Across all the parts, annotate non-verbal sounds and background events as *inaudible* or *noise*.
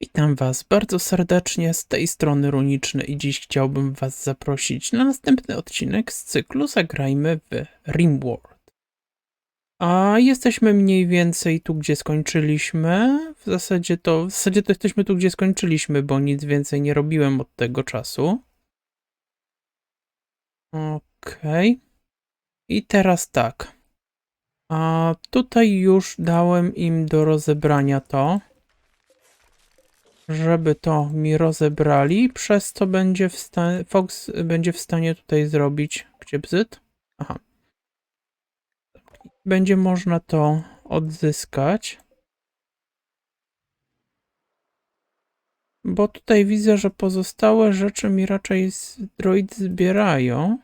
Witam Was bardzo serdecznie z tej strony Runiczny i dziś chciałbym Was zaprosić na następny odcinek z cyklu Zagrajmy w Rimworld. A jesteśmy mniej więcej tu, gdzie skończyliśmy. W zasadzie to, w zasadzie to jesteśmy tu, gdzie skończyliśmy, bo nic więcej nie robiłem od tego czasu. Okej. I teraz tak. A tutaj już dałem im do rozebrania to żeby to mi rozebrali, przez co będzie w stanie, Fox będzie w stanie tutaj zrobić, gdzie bzyt? Aha. Będzie można to odzyskać. Bo tutaj widzę, że pozostałe rzeczy mi raczej z droid zbierają.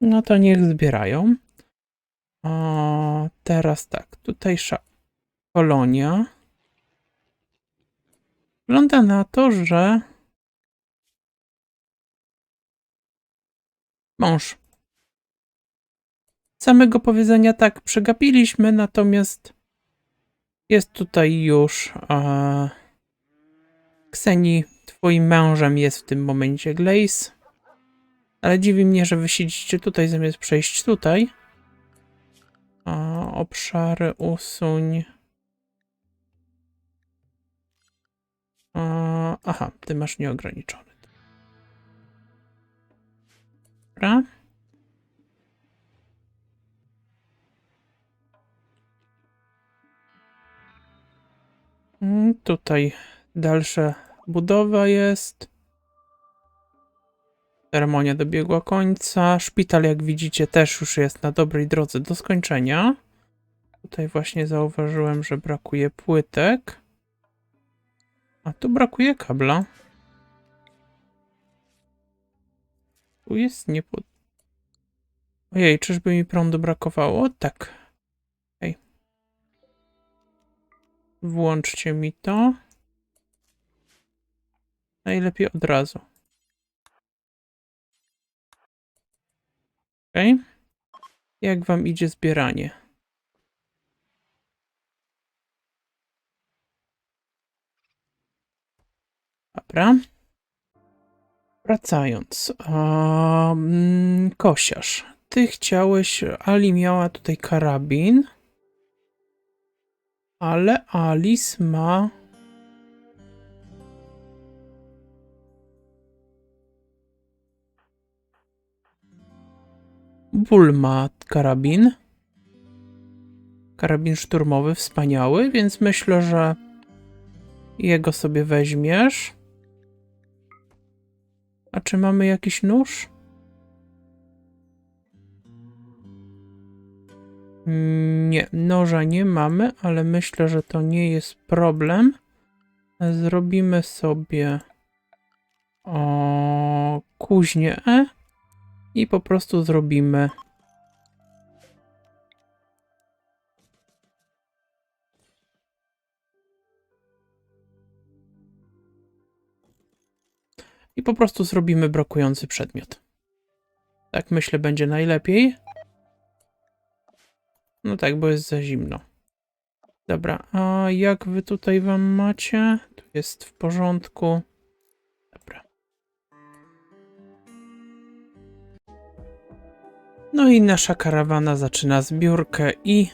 No to niech zbierają. A teraz tak, tutejsza kolonia. Wygląda na to, że mąż. Samego powiedzenia tak przegapiliśmy, natomiast jest tutaj już e, Kseni, twoim mężem jest w tym momencie Glaze. Ale dziwi mnie, że wy siedzicie tutaj zamiast przejść tutaj. Obszary usuń. Aha, ty masz nieograniczony. Dobra. Mm, Tutaj dalsza budowa jest. Ceremonia dobiegła końca. Szpital, jak widzicie, też już jest na dobrej drodze do skończenia. Tutaj właśnie zauważyłem, że brakuje płytek. A tu brakuje kabla. Tu jest nie pod... Ojej, czyżby mi prądu brakowało? Tak. Hej. Włączcie mi to. Najlepiej od razu. Okej. Jak wam idzie zbieranie? Dobra. Wracając. Um, kosiarz. Ty chciałeś. Ali miała tutaj karabin. Ale Alice ma. Bull ma karabin. Karabin szturmowy, wspaniały, więc myślę, że jego sobie weźmiesz. A czy mamy jakiś nóż? Mm, Nie, noża nie mamy, ale myślę, że to nie jest problem. Zrobimy sobie o kuźnię E i po prostu zrobimy po prostu zrobimy brakujący przedmiot. Tak myślę będzie najlepiej. No tak, bo jest za zimno. Dobra, a jak wy tutaj wam macie? Tu jest w porządku. Dobra. No i nasza karawana zaczyna zbiórkę i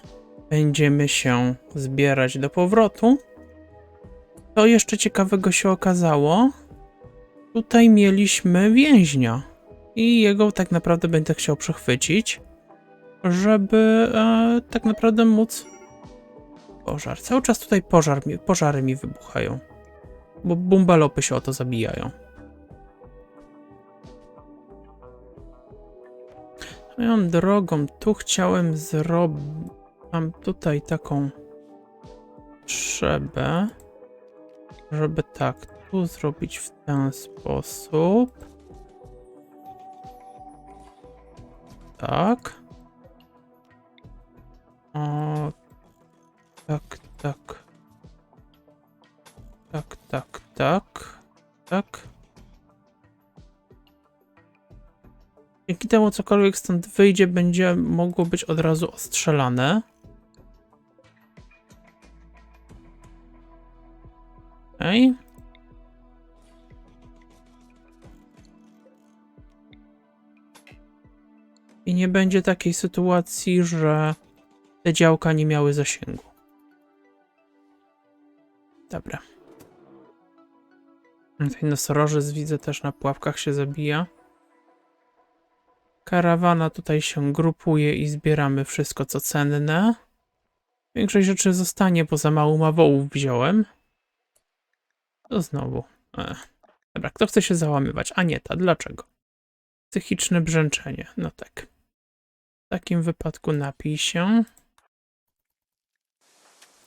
będziemy się zbierać do powrotu. Co jeszcze ciekawego się okazało? Tutaj mieliśmy więźnia i jego tak naprawdę będę chciał przechwycić, żeby e, tak naprawdę móc... Pożar. Cały czas tutaj pożar pożary mi wybuchają, bo bumbalopy się o to zabijają. Moją drogą, tu chciałem zrobić... Mam tutaj taką trzebę, żeby tak, tu zrobić w ten sposób. Tak. O, tak, tak. Tak, tak, tak. Tak. Dzięki temu cokolwiek stąd wyjdzie, będzie mogło być od razu ostrzelane. Nie będzie takiej sytuacji, że te działka nie miały zasięgu. Dobra. Tutaj nosorożec widzę też na pułapkach się zabija. Karawana tutaj się grupuje i zbieramy wszystko co cenne. Większość rzeczy zostanie, bo za mało ma wołów wziąłem. To znowu. Ech. Dobra, kto chce się załamywać? Anieta, dlaczego? Psychiczne brzęczenie. No tak. Takim wypadku napij się.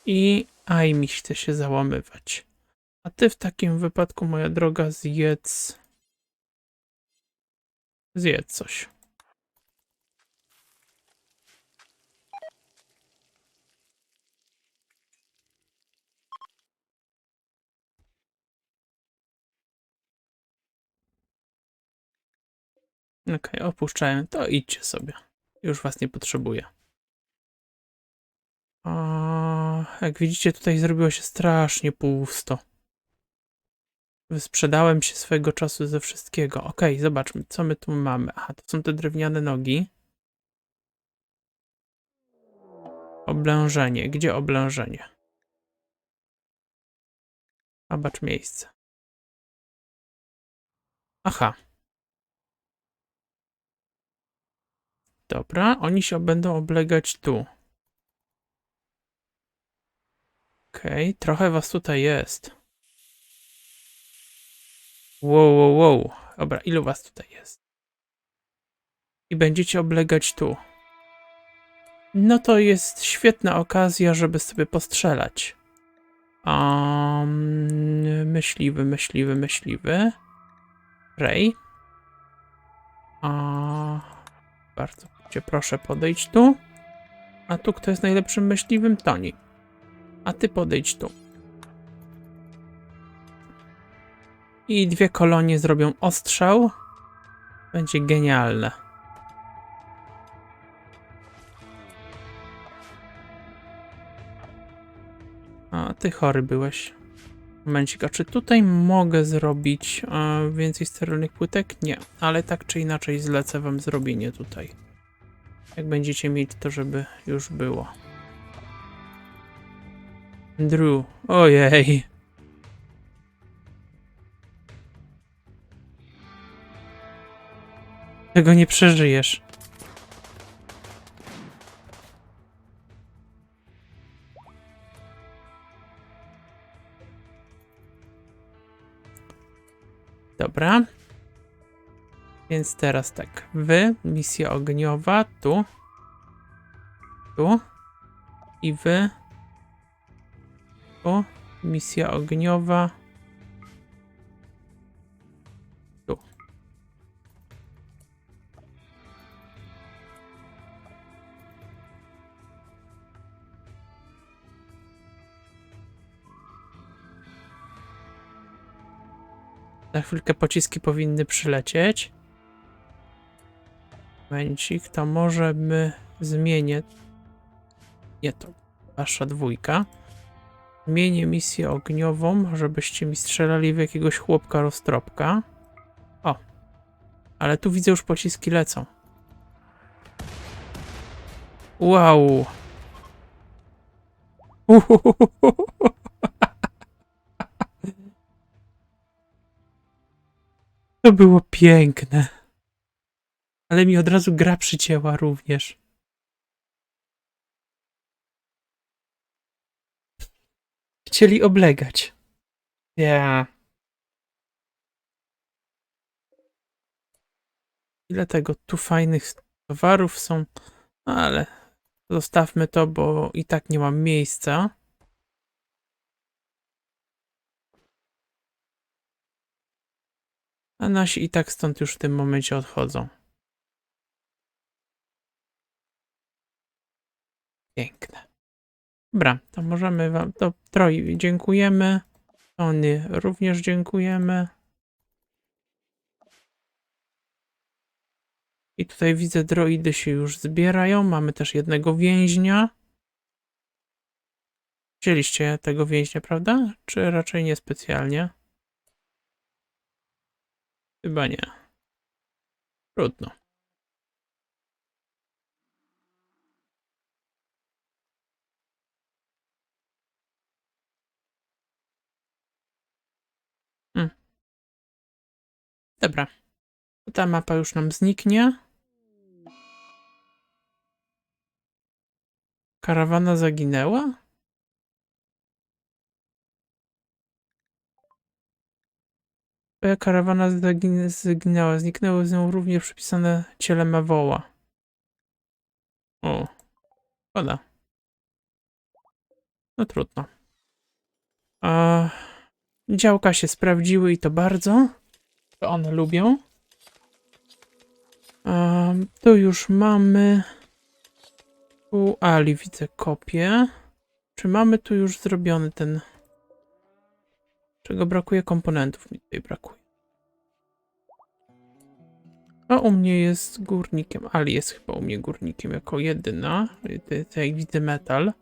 I Ajmi chce się załamywać. A ty w takim wypadku, moja droga, zjedz. Zjedz coś. Okej, opuszczałem. To idźcie sobie. Już was nie potrzebuję. A, jak widzicie, tutaj zrobiło się strasznie pusto. Wysprzedałem się swego czasu ze wszystkiego. Okej, zobaczmy, co my tu mamy. Aha, to są te drewniane nogi. Oblężenie. Gdzie oblężenie? Zobacz miejsce. Aha. Dobra, oni się będą oblegać tu. Okej, trochę was tutaj jest. Wow, wow, wow. Dobra, ilu was tutaj jest? I będziecie oblegać tu. No to jest świetna okazja, żeby sobie postrzelać. Um, myśliwy, myśliwy, myśliwy. Ray. A, bardzo cię proszę, podejdź tu. A tu kto jest najlepszym myśliwym? Toni. A ty podejdź tu. I dwie kolonie zrobią ostrzał. Będzie genialne. A ty chory byłeś. Momencik, a czy tutaj mogę zrobić e, więcej sterylnych płytek? Nie, ale tak czy inaczej zlecę wam zrobienie tutaj. Jak będziecie mieć to, żeby już było. Drew, ojej. Tego nie przeżyjesz. Dobra. Więc teraz tak. Wy, misja ogniowa, tu. Tu. I wy. Tu. Misja ogniowa. Tu. Za chwilkę pociski powinny przylecieć. Momencik, to może my zmienię. Nie to. Wasza dwójka. Zmienię misję ogniową, żebyście mi strzelali w jakiegoś chłopka roztropka. O. Ale tu widzę już pociski lecą. Wow. *laughs* To było piękne. Ale mi od razu gra przycięła również. Chcieli oblegać. Ja. Ile tego tu fajnych towarów są, ale zostawmy to, bo i tak nie mam miejsca. A nasi i tak stąd już w tym momencie odchodzą. Piękne. Dobra, to możemy wam, to Troj dziękujemy. Tony również dziękujemy. I tutaj widzę, droidy się już zbierają. Mamy też jednego więźnia. Wzięliście tego więźnia, prawda? Czy raczej niespecjalnie? Chyba nie. Trudno. Dobra. Ta mapa już nam zniknie. Karawana zaginęła? Twoja karawana zagin- zginęła. Zniknęły z nią również przypisane ciele Mawoła. O. Szkoda. No trudno. A, działka się sprawdziły i to bardzo. To one lubią. A, tu już mamy. Tu Ali widzę kopię. Czy mamy tu już zrobiony ten. Czego brakuje komponentów mi tutaj brakuje. A u mnie jest górnikiem. Ali jest chyba u mnie górnikiem jako jedyna. Tutaj widzę metal.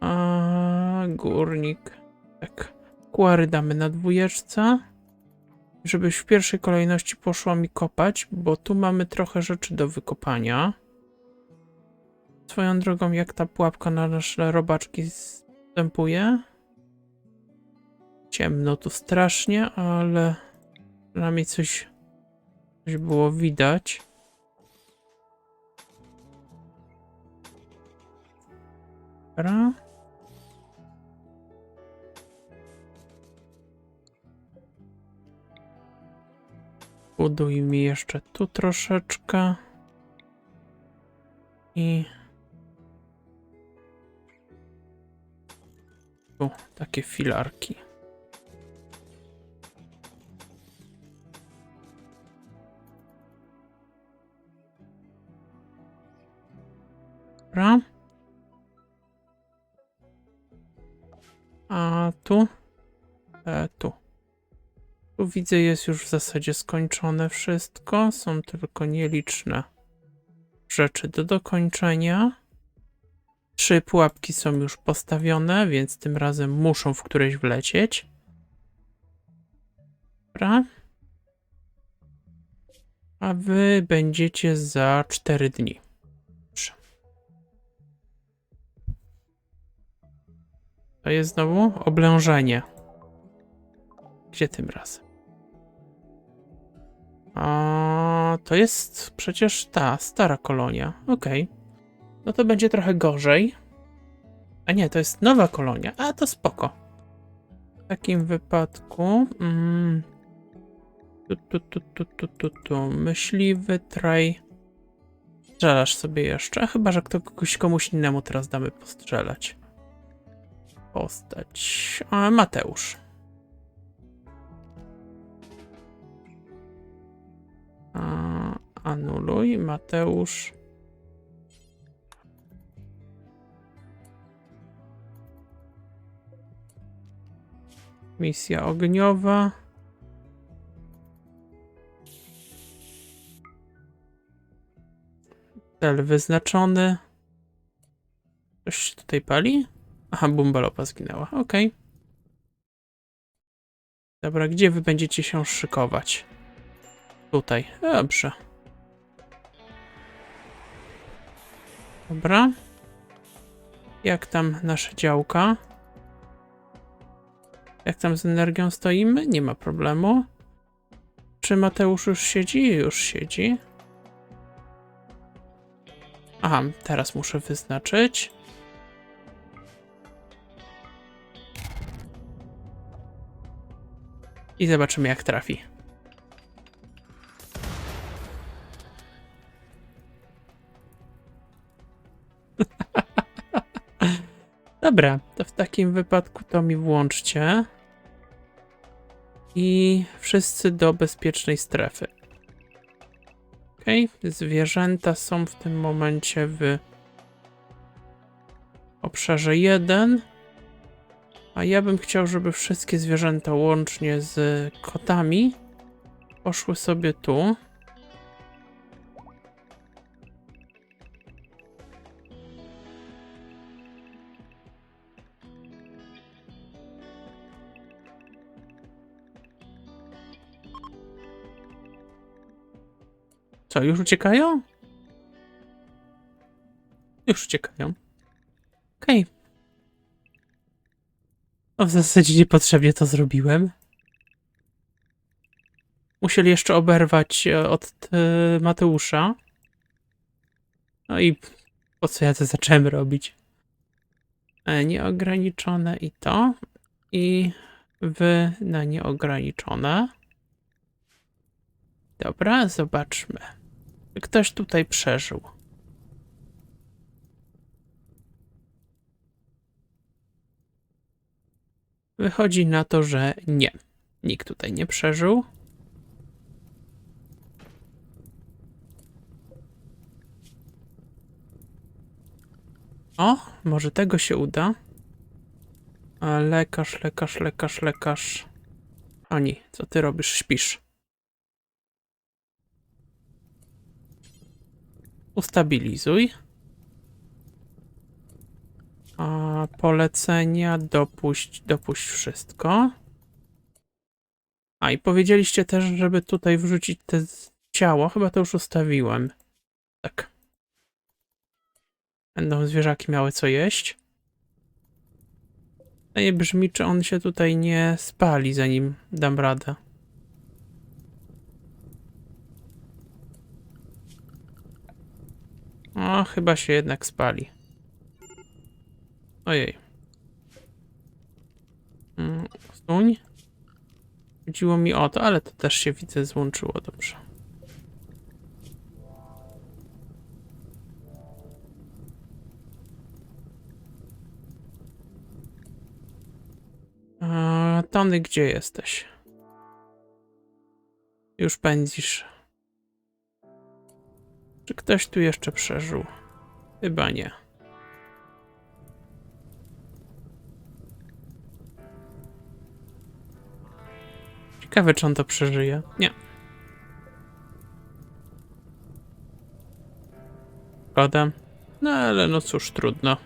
A górnik. Tak. Kłary damy na dwójeczce. Żebyś w pierwszej kolejności poszła mi kopać, bo tu mamy trochę rzeczy do wykopania. Swoją drogą, jak ta pułapka na nasze robaczki wstępuje. Ciemno tu strasznie, ale przynajmniej coś, coś było widać. Dobra. Buduj mi jeszcze tu troszeczkę. I tu takie filarki. Dobra. Widzę, jest już w zasadzie skończone wszystko. Są tylko nieliczne rzeczy do dokończenia. Trzy pułapki są już postawione, więc tym razem muszą w któreś wlecieć. Dobra. A wy będziecie za 4 dni. To jest znowu oblężenie. Gdzie tym razem? A to jest przecież ta stara kolonia. Okej. No to będzie trochę gorzej. A nie, to jest nowa kolonia. A to spoko. W takim wypadku. Mm, tu, tu, tu, tu, tu, tu, tu. Myśliwy, traj. Strzelasz sobie jeszcze. Chyba, że kto, kogoś komuś innemu teraz damy postrzelać. Postać. A, Mateusz. Anuluj. Mateusz. Misja ogniowa. Cel wyznaczony. Coś się tutaj pali? Aha, bumbalopa zginęła. Okej. Dobra, gdzie wy będziecie się szykować? Tutaj. Dobrze. Dobra. Jak tam nasze działka? Jak tam z energią stoimy? Nie ma problemu. Czy Mateusz już siedzi? Już siedzi. Aha, teraz muszę wyznaczyć. I zobaczymy, jak trafi. Dobra, to w takim wypadku to mi włączcie. I wszyscy do bezpiecznej strefy. Ok, zwierzęta są w tym momencie w obszarze 1. A ja bym chciał, żeby wszystkie zwierzęta łącznie z kotami poszły sobie tu. Co, już uciekają? Już uciekają. Okej. No w zasadzie niepotrzebnie to zrobiłem. musieli jeszcze oberwać e, od e, Mateusza. No i po co ja to zacząłem robić? E, Nieograniczone i to. I wy na nieograniczone. Dobra, zobaczmy. Ktoś tutaj przeżył. Wychodzi na to, że nie. Nikt tutaj nie przeżył. O, może tego się uda. A lekarz, lekarz, lekarz, lekarz. Ani, co ty robisz? Śpisz. Ustabilizuj. A polecenia dopuść, dopuść wszystko. A i powiedzieliście też, żeby tutaj wrzucić te ciało. Chyba to już ustawiłem. Tak. Będą zwierzaki miały co jeść. No i brzmi, czy on się tutaj nie spali, zanim dam radę. O, chyba się jednak spali. Ojej. Mm, Suń. Chodziło mi o to, ale to też się widzę złączyło dobrze. A, Tony, gdzie jesteś? Już pędzisz. Czy ktoś tu jeszcze przeżył? Chyba nie. Ciekawe, czy on to przeżyje. Nie. Szkoda. No ale no cóż, trudno.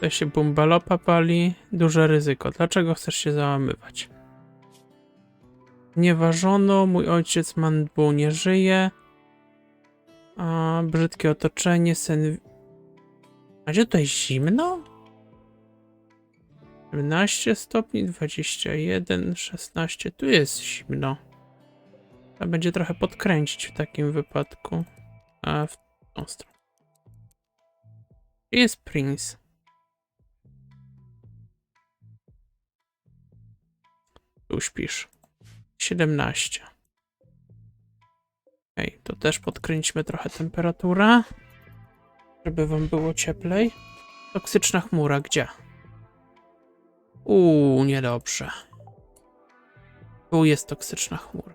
To się bumbalopa pali. Duże ryzyko. Dlaczego chcesz się załamywać? Nie ważono. Mój ojciec Manbu nie żyje. A, brzydkie otoczenie, sen... A gdzie tutaj zimno? 17 stopni, 21, 16. Tu jest zimno. Trzeba będzie trochę podkręcić w takim wypadku. A w tą stronę. Gdzie jest Prince? Tu śpisz. 17. Okej, to też podkręćmy trochę temperaturę, żeby wam było cieplej. Toksyczna chmura, gdzie? Uuu, niedobrze. Tu jest toksyczna chmura.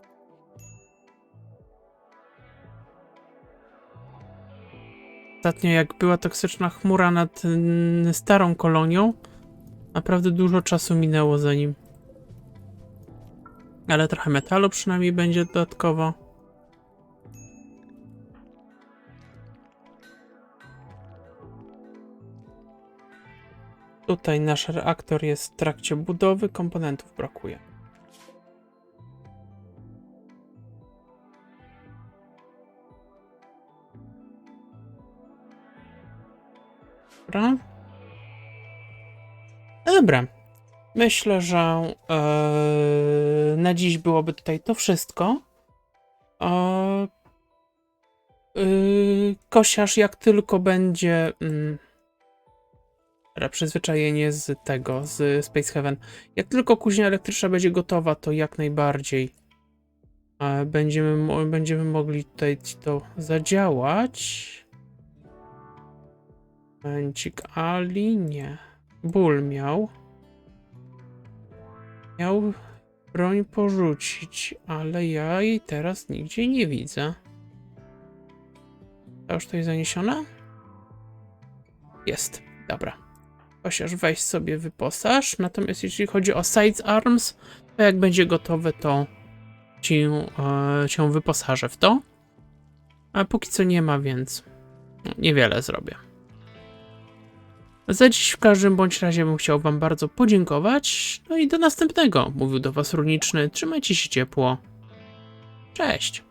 Ostatnio jak była toksyczna chmura nad mm, starą kolonią, naprawdę dużo czasu minęło zanim. Ale trochę metalu przynajmniej będzie dodatkowo. Tutaj nasz reaktor jest w trakcie budowy, komponentów brakuje. Dobra. No dobra. Myślę, że e, na dziś byłoby tutaj to wszystko. E, y, kosiarz, jak tylko będzie. Dobra, przyzwyczajenie z tego, z Space Heaven. Jak tylko kuźnia elektryczna będzie gotowa, to jak najbardziej e, będziemy, będziemy mogli tutaj to zadziałać. Momencik, Ali, nie. Ból miał. Miał broń porzucić, ale ja jej teraz nigdzie nie widzę. To już tutaj zaniesiona? Jest, dobra. Chociaż weź sobie wyposaż. Natomiast jeśli chodzi o sides arms, to jak będzie gotowe, to ci, e, cię wyposażę w to. A póki co nie ma, więc niewiele zrobię. Za dziś w każdym bądź razie bym chciał wam bardzo podziękować. No i do następnego. Mówił do was Runiczny. Trzymajcie się ciepło. Cześć.